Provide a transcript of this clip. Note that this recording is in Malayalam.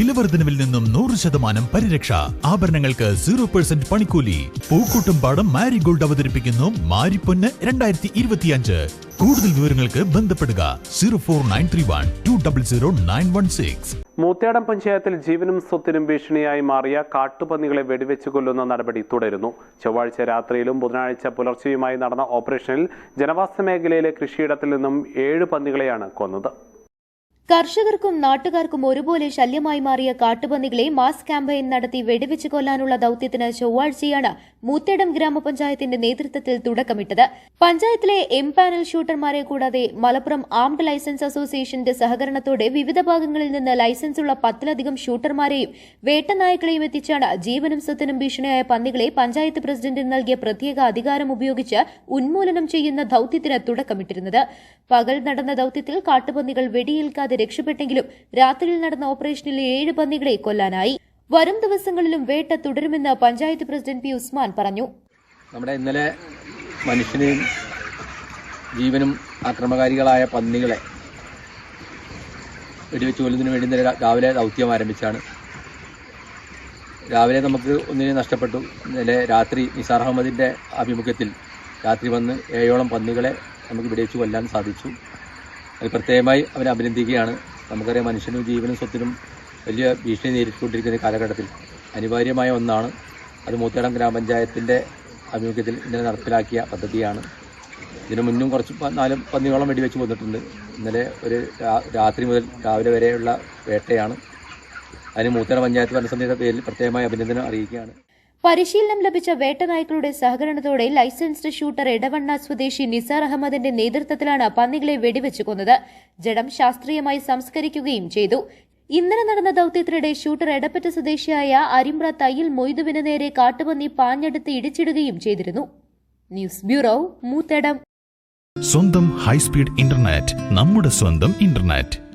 വിലവർദ്ധനവിൽ നിന്നും നൂറ് ശതമാനം പരിരക്ഷ. ആഭരണങ്ങൾക്ക് സീറോ പെർസെന്റ് പണിക്കൂലി. പൂക്കൂട്ടും പാടം മാരിഗോൾഡ് അവതരിപ്പിക്കുന്നു മാരിപ്പൊന്ന് രണ്ടായിരത്തി ഇരുപത്തിയഞ്ച് കൂടുതൽ വിവരങ്ങൾക്ക് ബന്ധപ്പെടുക zero four nine three one two double zero nine one six. Moothedam പഞ്ചായത്തിൽ ജീവനും സ്വത്തിനും ഭീഷണിയായി മാറിയ കാട്ടുപന്നികളെ വെടിവെച്ച് കൊല്ലുന്ന നടപടി തുടരുന്നു. ചൊവ്വാഴ്ച രാത്രിയിലും ബുധനാഴ്ച പുലർച്ചെയുമായി നടന്ന ഓപ്പറേഷനിൽ ജനവാസ മേഖലയിലെ കൃഷിയിടത്തിൽ നിന്നും ഏഴ് പന്നികളെയാണ് കൊന്നത്. കർഷകർക്കും നാട്ടുകാർക്കും ഒരുപോലെ ശല്യമായി മാറിയ കാട്ടുപന്നികളെ മാസ് ക്യാമ്പയിൻ നടത്തി വെടിവെച്ച് കൊല്ലാനുള്ള ദൌത്യത്തിന് ചൊവ്വാഴ്ചയാണ് മൂത്തേടം ഗ്രാമപഞ്ചായത്തിന്റെ നേതൃത്വത്തിൽ തുടക്കമിട്ടത്. പഞ്ചായത്തിലെ എം പാനൽ ഷൂട്ടർമാരെ കൂടാതെ മലപ്പുറം ആംഡ് ലൈസൻസ് അസോസിയേഷന്റെ സഹകരണത്തോടെ വിവിധ ഭാഗങ്ങളിൽ നിന്ന് ലൈസൻസുള്ള പത്തിലധികം ഷൂട്ടർമാരെയും വേട്ടനായ്ക്കളെയും എത്തിച്ചാണ് ജീവനും സ്വത്തിനും ഭീഷണിയായ പന്നികളെ പഞ്ചായത്ത് പ്രസിഡന്റിന് നൽകിയ പ്രത്യേക അധികാരം ഉപയോഗിച്ച് ഉന്മൂലനം ചെയ്യുന്ന ദൌത്യത്തിന് തുടക്കമിട്ടിരുന്നത്. പകൽ നടന്ന ദൌത്യത്തിൽ കാട്ടുപന്നികൾ വെടിയേൽക്കാതെ രക്ഷപ്പെട്ടെങ്കിലും രാത്രിയിൽ നടന്ന ഓപ്പറേഷനിൽ ഏഴ് പന്നികളെ കൊല്ലാനായി. വരും ദിവസങ്ങളിലും വേട്ട തുടരുമെന്ന് പഞ്ചായത്ത് പ്രസിഡന്റ് പി ഉസ്മാൻ പറഞ്ഞു. നമ്മുടെ ഇന്നലെ മനുഷ്യനെയും ജീവനും ആക്രമകാരികളായ പന്നികളെ വെടിവെച്ച് കൊല്ലുന്നതിന് വേണ്ടി ഇന്നലെ രാവിലെ ദൗത്യം ആരംഭിച്ചാണ്. രാവിലെ നമുക്ക് ഒന്നിനെ നഷ്ടപ്പെട്ടു. ഇന്നലെ രാത്രി നിസാർ അഹമ്മദിന്റെ ആഭിമുഖ്യത്തിൽ രാത്രി വന്ന് ഏഴോളം പന്നികളെ നമുക്ക് വെടിവെച്ച് കൊല്ലാൻ സാധിച്ചു. അത് പ്രത്യേകമായി അവരെ അഭിനന്ദിക്കുകയാണ്. നമുക്കറിയാം മനുഷ്യനും ജീവനും സ്വത്തിനും വലിയ ഭീഷണി നേരിട്ടുകൊണ്ടിരിക്കുന്ന കാലഘട്ടത്തിൽ അനിവാര്യമായ ഒന്നാണ് അത് മൂത്തേടം ഗ്രാമപഞ്ചായത്തിന്റെ ആഭിമുഖ്യത്തിൽ ഇന്നലെ നടപ്പിലാക്കിയ പദ്ധതിയാണ്. ഇതിനു മുന്നും കുറച്ച് നാലും പന്നികളോളം വെടിവെച്ച് വന്നിട്ടുണ്ട്. ഇന്നലെ ഒരു രാത്രി മുതൽ രാവിലെ വരെയുള്ള വേട്ടയാണ്. അതിന് മൂത്തേടം പഞ്ചായത്ത് ഭരണസമിതിയുടെ പേരിൽ പ്രത്യേകമായി അഭിനന്ദനം അറിയിക്കുകയാണ്. പരിശീലനം ലഭിച്ച വേട്ടനായ്ക്കളുടെ സഹകരണത്തോടെ ലൈസൻസ്ഡ് ഷൂട്ടർ എടവണ്ണ സ്വദേശി നിസാർ അഹമ്മദിന്റെ നേതൃത്വത്തിലാണ് പന്നികളെ വെടിവെച്ചു കൊന്നത്. ജഡം ശാസ്ത്രീയമായി സംസ്കരിക്കുകയും ചെയ്തു. ഇന്നലെ നടന്ന ദൌത്യത്തിനിടെ ഷൂട്ടർ എടപ്പറ്റ സ്വദേശിയായ അരിമ്പ്ര തയ്യിൽ മൊയ്തുവിന് നേരെ കാട്ടുപന്നി പാഞ്ഞെടുത്ത് ഇടിച്ചിടുകയും ചെയ്തിരുന്നു. ന്യൂസ് ബ്യൂറോ മൂത്തേടം. സ്വന്തം ഹൈസ്പീഡ് ഇന്റർനെറ്റ് നമ്മുടെ സ്വന്തം ഇന്റർനെറ്റ്.